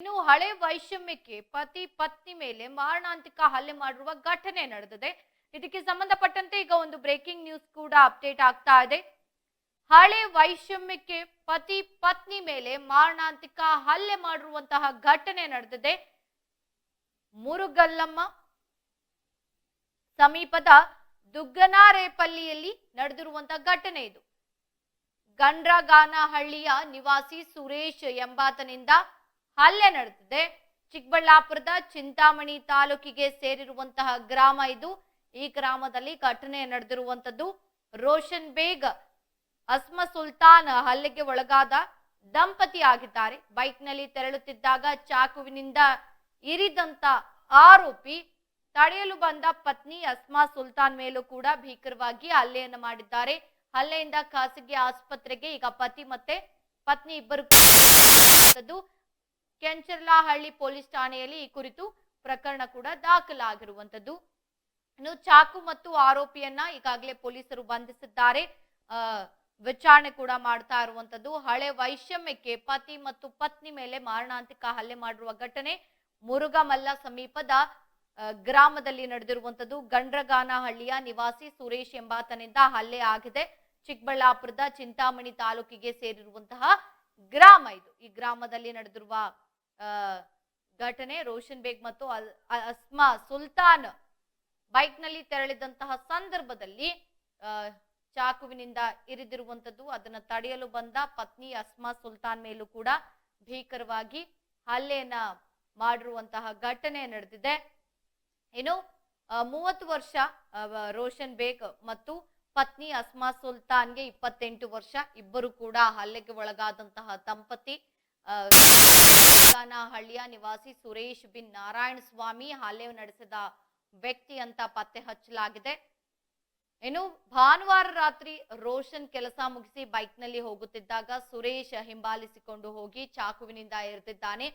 ಇನ್ನು ಹಳೆ ವೈಷಮ್ಯಕ್ಕೆ ಪತಿ ಪತ್ನಿ ಮೇಲೆ ಮಾರಣಾಂತಿಕ ಹಲ್ಲೆ ಮಾಡಿರುವ ಘಟನೆ ನಡೆದಿದೆ. ಇದಕ್ಕೆ ಸಂಬಂಧಪಟ್ಟಂತೆ ಈಗ ಒಂದು ಬ್ರೇಕಿಂಗ್ ನ್ಯೂಸ್ ಕೂಡ ಅಪ್ಡೇಟ್ ಆಗ್ತಾ ಇದೆ. ಹಳೆ ವೈಷಮ್ಯಕ್ಕೆ ಪತಿ ಪತ್ನಿ ಮೇಲೆ ಮಾರಣಾಂತಿಕ ಹಲ್ಲೆ ಮಾಡಿರುವಂತಹ ಘಟನೆ ನಡೆದಿದೆ. ಮುರುಗಲ್ಲಮ್ಮ ಸಮೀಪದ ದುಗ್ಗನಾರೇಪಲ್ಲಿಯಲ್ಲಿ ನಡೆದಿರುವಂತಹ ಘಟನೆ ಇದು. ಗಂಡ್ರಗಾನಹಳ್ಳಿಯ ನಿವಾಸಿ ಸುರೇಶ್ ಎಂಬಾತನಿಂದ ಹಲ್ಲೆ ನಡೆದಿದೆ. ಚಿಕ್ಕಬಳ್ಳಾಪುರದ ಚಿಂತಾಮಣಿ ತಾಲೂಕಿಗೆ ಸೇರಿರುವಂತಹ ಗ್ರಾಮ ಇದು. ಈ ಗ್ರಾಮದಲ್ಲಿ ಘಟನೆ ನಡೆದಿರುವಂತದ್ದು ರೋಷನ್ ಬೇಗ್ ಅಸ್ಮ ಸುಲ್ತಾನ್ ಹಲ್ಲೆಗೆ ಒಳಗಾದ ದಂಪತಿ ಆಗಿದ್ದಾರೆ. ಬೈಕ್ನಲ್ಲಿ ತೆರಳುತ್ತಿದ್ದಾಗ ಚಾಕುವಿನಿಂದ ಇರಿದಂತ ಆರೋಪಿ ತಡೆಯಲು ಬಂದ ಪತ್ನಿ ಅಸ್ಮಾ ಸುಲ್ತಾನ್ ಮೇಲೂ ಕೂಡ ಭೀಕರವಾಗಿ ಹಲ್ಲೆಯನ್ನು ಮಾಡಿದ್ದಾರೆ. ಹಲ್ಲೆಯಿಂದ ಖಾಸಗಿ ಆಸ್ಪತ್ರೆಗೆ ಈಗ ಪತಿ ಮತ್ತೆ ಪತ್ನಿ ಇಬ್ಬರು ಕೆಂಚರ್ಲಹಳ್ಳಿ ಪೊಲೀಸ್ ಠಾಣೆಯಲ್ಲಿ ಈ ಕುರಿತು ಪ್ರಕರಣ ಕೂಡ ದಾಖಲಾಗಿರುವಂತದ್ದು ಇನ್ನು ಚಾಕು ಮತ್ತು ಆರೋಪಿಯನ್ನ ಈಗಾಗಲೇ ಪೊಲೀಸರು ಬಂಧಿಸಿದ್ದಾರೆ. ವಿಚಾರಣೆ ಕೂಡ ಮಾಡ್ತಾ ಇರುವಂತದ್ದು ಹಳೆ ವೈಷಮ್ಯಕ್ಕೆ ಪತಿ ಮತ್ತು ಪತ್ನಿ ಮೇಲೆ ಮಾರಣಾಂತಿಕ ಹಲ್ಲೆ ಮಾಡಿರುವ ಘಟನೆ ಮುರುಘಮಲ್ಲ ಸಮೀಪದ ಗ್ರಾಮದಲ್ಲಿ ನಡೆದಿರುವಂತದ್ದು ಗಂಡ್ರಗಾನಹಳ್ಳಿಯ ನಿವಾಸಿ ಸುರೇಶ್ ಎಂಬಾತನಿಂದ ಹಲ್ಲೆ ಆಗಿದೆ. ಚಿಕ್ಕಬಳ್ಳಾಪುರದ ಚಿಂತಾಮಣಿ ತಾಲೂಕಿಗೆ ಸೇರಿರುವಂತಹ ಗ್ರಾಮ ಇದು. ಈ ಗ್ರಾಮದಲ್ಲಿ ನಡೆದಿರುವ ಘಟನೆ ರೋಷನ್ ಬೇಗ್ ಮತ್ತು ಅಲ್- ಅಸ್ಮಾ ಸುಲ್ತಾನ್ ಬೈಕ್ನಲ್ಲಿ ತೆರಳಿದಂತಹ ಸಂದರ್ಭದಲ್ಲಿ ಚಾಕುವಿನಿಂದ ಇರಿದಿರುವಂತದ್ದು ಅದನ್ನ ತಡೆಯಲು ಬಂದ ಪತ್ನಿ ಅಸ್ಮಾ ಸುಲ್ತಾನ್ ಮೇಲೂ ಕೂಡ ಭೀಕರವಾಗಿ ಹಲ್ಲೆಯನ್ನ ಮಾಡಿರುವಂತಹ ಘಟನೆ ನಡೆದಿದೆ. ಆ, ಮೂವತ್ತು ವರ್ಷ ರೋಷನ್ ಬೇಗ್ ಮತ್ತು ಪತ್ನಿ ಅಸ್ಮಾ ಸುಲ್ತಾನ್ಗೆ ಇಪ್ಪತ್ತೆಂಟು ವರ್ಷ ಇಬ್ಬರು ಕೂಡ ಹಲ್ಲೆಗೆ ಒಳಗಾದಂತಹ ದಂಪತಿ ಹಳ್ಳಿಯ ನಿವಾಸಿ ಸುರೇಶ್ ಬಿನ್ ನಾರಾಯಣ ಸ್ವಾಮಿ ಹಲ್ಲೆ ನಡೆಸಿದ ವ್ಯಕ್ತಿ ಅಂತ ಪತ್ತೆ ಹಚ್ಚಲಾಗಿದೆ. ಇನ್ನು ಭಾನುವಾರ ರಾತ್ರಿ ರೋಷನ್ ಕೆಲಸ ಮುಗಿಸಿ ಬೈಕ್ನಲ್ಲಿ ಹೋಗುತ್ತಿದ್ದಾಗ ಸುರೇಶ್ ಹಿಂಬಾಲಿಸಿಕೊಂಡು ಹೋಗಿ ಚಾಕುವಿನಿಂದ ಇರಿದಿದ್ದಾನೆ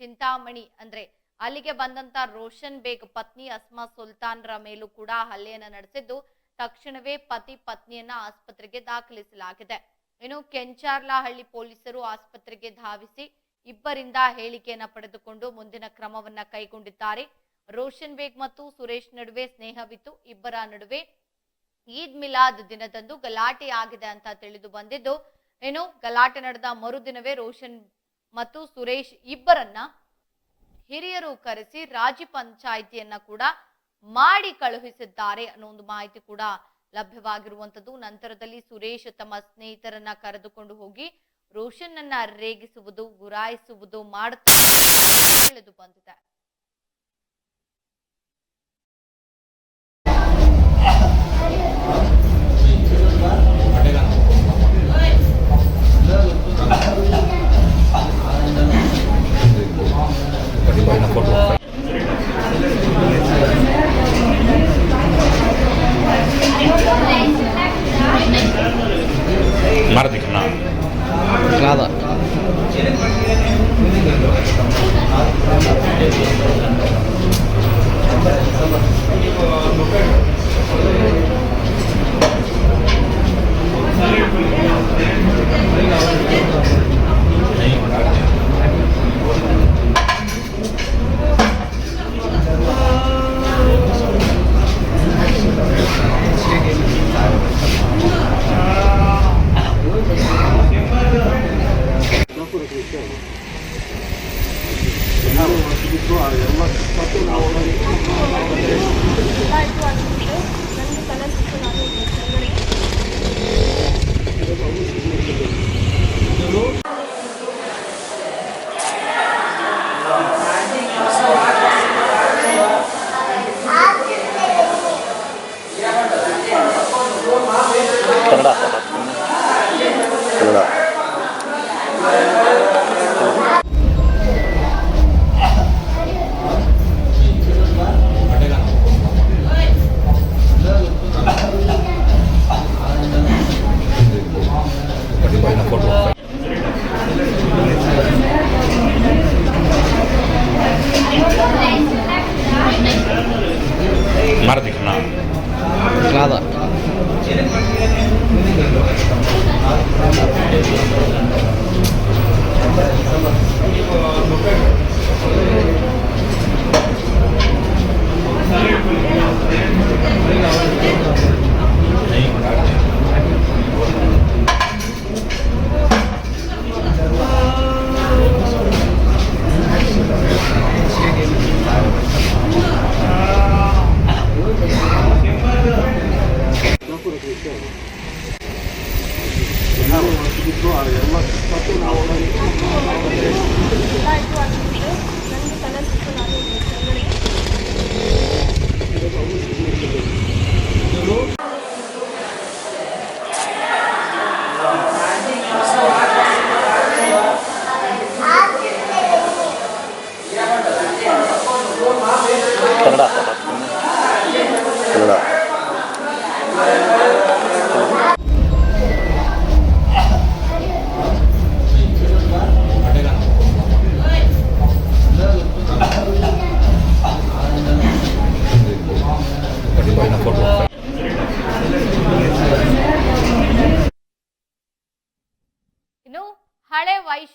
ಚಿಂತಾಮಣಿ ಅಂದ್ರೆ ಅಲ್ಲಿಗೆ ಬಂದಂತ ರೋಷನ್ ಬೇಗ್ ಪತ್ನಿ ಅಸ್ಮಾ ಸುಲ್ತಾನ್ರ ಮೇಲೂ ಕೂಡ ಹಲ್ಲೆಯನ್ನ ನಡೆಸಿದ್ದು ತಕ್ಷಣವೇ ಪತಿ ಪತ್ನಿಯನ್ನ ಆಸ್ಪತ್ರೆಗೆ ದಾಖಲಿಸಲಾಗಿದೆ. ಇನ್ನು ಕೆಂಚಾರ್ಲಹಳ್ಳಿ ಪೊಲೀಸರು ಆಸ್ಪತ್ರೆಗೆ ಧಾವಿಸಿ ಇಬ್ಬರಿಂದ ಹೇಳಿಕೆಯನ್ನ ಪಡೆದುಕೊಂಡು ಮುಂದಿನ ಕ್ರಮವನ್ನ ಕೈಗೊಂಡಿದ್ದಾರೆ. ರೋಷನ್ ಬೇಗ್ ಮತ್ತು ಸುರೇಶ್ ನಡುವೆ ಸ್ನೇಹವಿತ್ತು. ಇಬ್ಬರ ನಡುವೆ ಈದ್ ಮಿಲಾದ್ ದಿನದಂದು ಗಲಾಟೆ ಆಗಿದೆ ಅಂತ ತಿಳಿದು ಬಂದಿದ್ದು ಏನು ಗಲಾಟೆ ನಡೆದ ಮರುದಿನವೇ ರೋಷನ್ ಮತ್ತು ಸುರೇಶ್ ಇಬ್ಬರನ್ನ ಹಿರಿಯರು ಕರೆಸಿ ರಾಜಿ ಪಂಚಾಯಿತಿಯನ್ನ ಕೂಡ ಮಾಡಿ ಕಳುಹಿಸಿದ್ದಾರೆ ಅನ್ನೋ ಒಂದು ಮಾಹಿತಿ ಕೂಡ ಲಭ್ಯವಾಗಿರುವಂತದ್ದು ನಂತರದಲ್ಲಿ ಸುರೇಶ್ ತಮ್ಮ ಸ್ನೇಹಿತರನ್ನ ಕರೆದುಕೊಂಡು ಹೋಗಿ ರೋಷನ್ ಅನ್ನ ರೇಗಿಸುವುದು ಗುರಾಯಿಸುವುದು ಮಾಡುತ್ತಾ ತಿಳಿದು ಬಂದಿದೆ.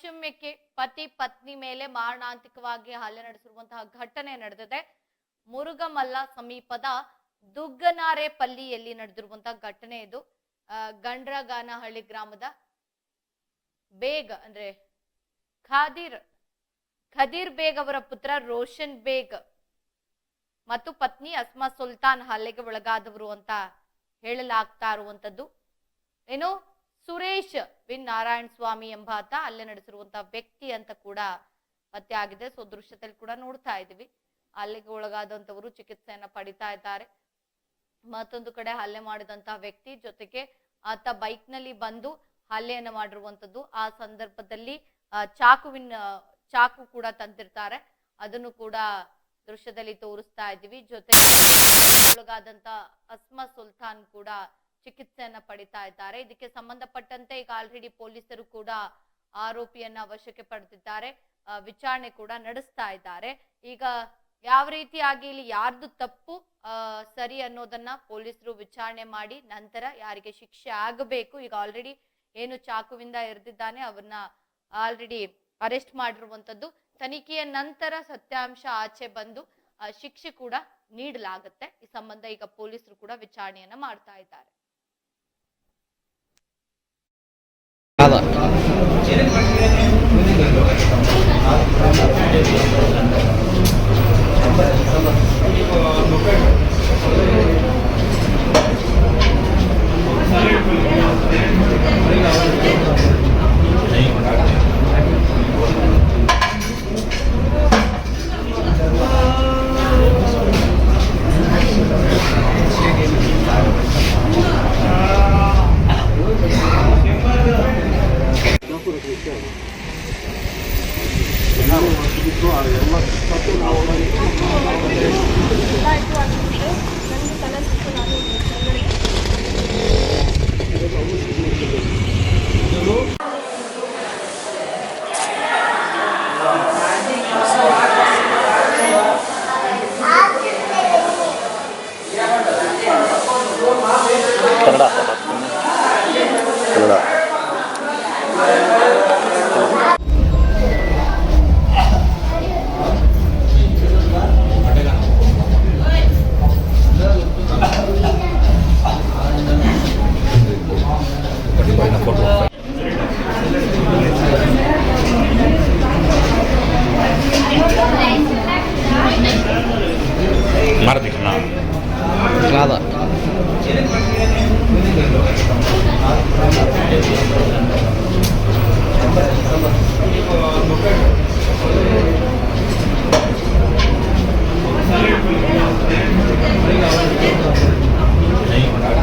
ವೈಷಮ್ಯಕ್ಕೆ ಪತಿ ಪತ್ನಿ ಮೇಲೆ ಮಾರಣಾಂತಿಕವಾಗಿ ಹಲ್ಲೆ ನಡೆಸಿರುವಂತಹ ಘಟನೆ ನಡೆದಿದೆ. ಮುರುಗಮಲ್ಲ ಸಮೀಪದ ದುಗ್ಗನಾರೆಪಲ್ಲಿಯಲ್ಲಿ ನಡೆದಿರುವಂತಹ ಘಟನೆ ಇದು. ಗಂಡ್ರಗಾನಹಳ್ಳಿ ಗ್ರಾಮದ ಬೇಗ್ ಅಂದ್ರೆ ಖಾದಿರ್, ಖದೀರ್ ಬೇಗ್ ಅವರ ಪುತ್ರ ರೋಷನ್ ಬೇಗ್ ಮತ್ತು ಪತ್ನಿ ಅಸ್ಮಾ ಸುಲ್ತಾನ್ ಹಲ್ಲೆಗೆ ಒಳಗಾದವರು ಅಂತ ಹೇಳಲಾಗ್ತಾ ಇರುವಂತದ್ದು ಏನು? ಸುರೇಶ್ ವಿನ್ ನಾರಾಯಣ ಸ್ವಾಮಿ ಎಂಬಾತ ಅಲ್ಲೇ ನಡೆಸಿರುವಂತಹ ವ್ಯಕ್ತಿ ಅಂತ ಕೂಡ ಪತ್ತೆ ಆಗಿದೆ. ಸೊ ದೃಶ್ಯದಲ್ಲಿ ಕೂಡ ನೋಡ್ತಾ ಇದೀವಿ ಅಲ್ಲಿಗೆ ಒಳಗಾದಂತವರು ಚಿಕಿತ್ಸೆಯನ್ನ ಪಡಿತಾ ಇದ್ದಾರೆ. ಮತ್ತೊಂದು ಕಡೆ ಹಲ್ಲೆ ಮಾಡಿದಂತಹ ವ್ಯಕ್ತಿ ಜೊತೆಗೆ ಆತ ಬೈಕ್ನಲ್ಲಿ ಬಂದು ಹಲ್ಲೆಯನ್ನ ಮಾಡಿರುವಂತದ್ದು. ಆ ಸಂದರ್ಭದಲ್ಲಿ ಚಾಕುವಿನ, ಚಾಕು ಕೂಡ ತಂದಿರ್ತಾರೆ. ಅದನ್ನು ಕೂಡ ದೃಶ್ಯದಲ್ಲಿ ತೋರಿಸ್ತಾ ಇದ್ದೀವಿ. ಜೊತೆಗೆ ಒಳಗಾದಂತ ಅಸ್ಮಾ ಸುಲ್ತಾನ್ ಕೂಡ ಚಿಕಿತ್ಸೆಯನ್ನ ಪಡಿತಾ ಇದ್ದಾರೆ. ಇದಕ್ಕೆ ಸಂಬಂಧಪಟ್ಟಂತೆ ಈಗ ಆಲ್ರೆಡಿ ಪೊಲೀಸರು ಕೂಡ ಆರೋಪಿಯನ್ನ ವಶಕ್ಕೆ ಪಡೆದಿದ್ದಾರೆ. ವಿಚಾರಣೆ ಕೂಡ ನಡೆಸ್ತಾ ಇದ್ದಾರೆ. ಈಗ ಯಾವ ರೀತಿಯಾಗಿ ಇಲ್ಲಿ ಯಾರ್ದು ತಪ್ಪು ಸರಿ ಅನ್ನೋದನ್ನ ಪೊಲೀಸರು ವಿಚಾರಣೆ ಮಾಡಿ ನಂತರ ಯಾರಿಗೆ ಶಿಕ್ಷೆ ಆಗಬೇಕು, ಈಗ ಆಲ್ರೆಡಿ ಏನು ಚಾಕುವಿಂದ ಎರೆದಿದ್ದಾನೆ ಅವನ್ನ ಆಲ್ರೆಡಿ ಅರೆಸ್ಟ್ ಮಾಡಿರುವಂತದ್ದು. ತನಿಖೆಯ ನಂತರ ಸತ್ಯಾಂಶ ಆಚೆ ಬಂದು ಶಿಕ್ಷೆ ಕೂಡ ನೀಡಲಾಗುತ್ತೆ. ಈ ಸಂಬಂಧ ಈಗ ಪೊಲೀಸರು ಕೂಡ ವಿಚಾರಣೆಯನ್ನ ಮಾಡ್ತಾ ಇದ್ದಾರೆ. Thank you. ಕನ್ನಡ ಕನ್ನಡ ನನ್ನ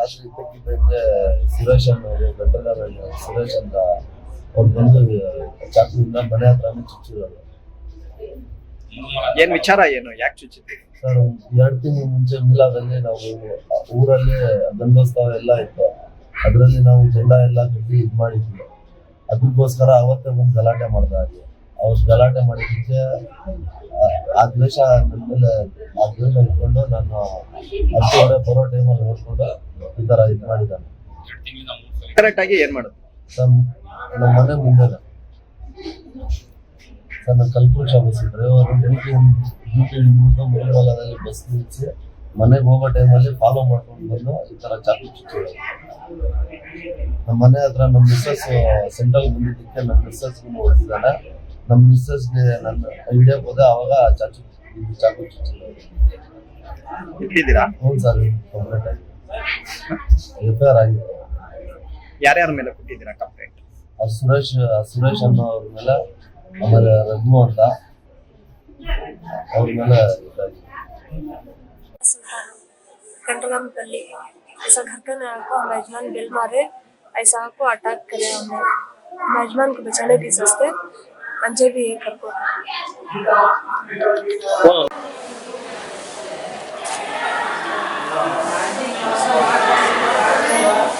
ರಾತ್ರಿ ಇದ್ದಕ್ಕಿದ್ದಂಗೆ ಸುರೇಶ್ ಅನ್ನೋರು ಗಂಡನಹಳ್ಳಿ ಸುರೇಶ್ ಅಂತ ಅವ್ರು ಬಂದು ಚಾಕುವಿಂದ ಮನೆ ಹತ್ರನೇ ಚುಚ್ಚಿರೋದು ಏನ್ ವಿಚಾರ ಏನು? ಯಾಕೆ ಚುಚ್ಚಿದ್ದೆ? ಸರ್ ಎರಡು ತಿಂಗಳ ಮುಂಚೆ ಮಿಲಾದಲ್ಲಿ ನಾವು ಊರಲ್ಲಿ ಗಂಧೋತ್ಸವ ಎಲ್ಲ ಇತ್ತು ಅದರಲ್ಲಿ ನಾವು ಜೆಂಡ ಎಲ್ಲ ಕಟ್ಟಿ ಇದು ಮಾಡಿದ್ವಿ. ಅದಕ್ಕೋಸ್ಕರ ಅವತ್ತೇ ಬಂದು ಗಲಾಟೆ ಮಾಡ್ದ ಹಾಗೆ. ಅವ್ರು ಗಲಾಟೆ ಮಾಡಿದ್ದಕ್ಕೆ ಆ- ದ್ವೇಷ ನನ್ನ ಮೇಲೆ ಆ ದ್ವೇಷ ಇಟ್ಕೊಂಡು ನಾನು ಹತ್ತುವರೆ ಬರೋ ಟೈಮಲ್ಲಿ ನೋಡ್ಕೊಂಡು ಈ ತರ ಇದು ಮಾಡಿದ್ದಾನೆ ಕರೆಕ್ಟ್ ಆಗಿ ಏನ್ ಮಾಡುದು? ಸರ್ ನಮ್ಮ ಮನೆ ಮುಂದೆ ಸರ್ ನಾನು Kalpavriksha bus driver duty duty ಹಿಡಿದ್ಬಿಟ್ಟು ಮುರುಗೋಲದಲ್ಲಿ ಬಸ್ ನಿಲ್ಲಿಸಿ ಮನೆಗೆ ಹೋಗೋ ಟೈಮಲ್ಲಿ ಫಾಲೋ ಮಾಡ್ಕೊಂಡು ಬಂದು ಈ ಥರ ಚಾಕು ಚುಚ್ಚಿರೋದು ನಮ್ಮ ಮನೆ ಹತ್ರ ನಮ್ಮ ಮಿಸ್ಸಸ್ ಸೆಂಟ್ರಲ್ ಬಂದಿದ್ದಕ್ಕೆ ನಮ್ಮ ಮಿಸ್ಸಸ್ಗೂ ಹೊಡೆದಿದ್ದಾನೆ ನಮ್ಮ ಮಿಸ್ಸಸ್ಗೆ ನನ್ನ ಹಿಡಿಯೋಕೆ ಹೋದೆ ಅವಾಗ ಚಾಚು ಚಾಕು ಚುಚ್ಚಿರೋದು ಇಟ್ಟಿದ್ದೀರಾ ಹ್ಞೂ ಸರ್ ಕಂಪ್ಲೀಟ್ ಆಗಿದೆ. ರಿಪೇರ್ ಆಗಿದೆ ಯಾರ್ಯಾರ ಮೇಲೆ ಕೊಟ್ಟಿದ್ದೀರಾ ಕಂಪ್ಲೇಂಟ್ ಅವ್ರು ಸುರೇಶ್ ಸುರೇಶ್ ಅನ್ನೋ ಅವ್ರ ಮೇಲೆ ಆಮೇಲೆ ರಘು ಅಂತ. ಅವ್ರ ಮೇಲೆ कंटगम गली ऐसा घर का नया को मेजमान बिल मारे ऐसा को अटैक करे हमने। मेजमान को बचाने के सस्ते अंजे भी एक कर को Amém.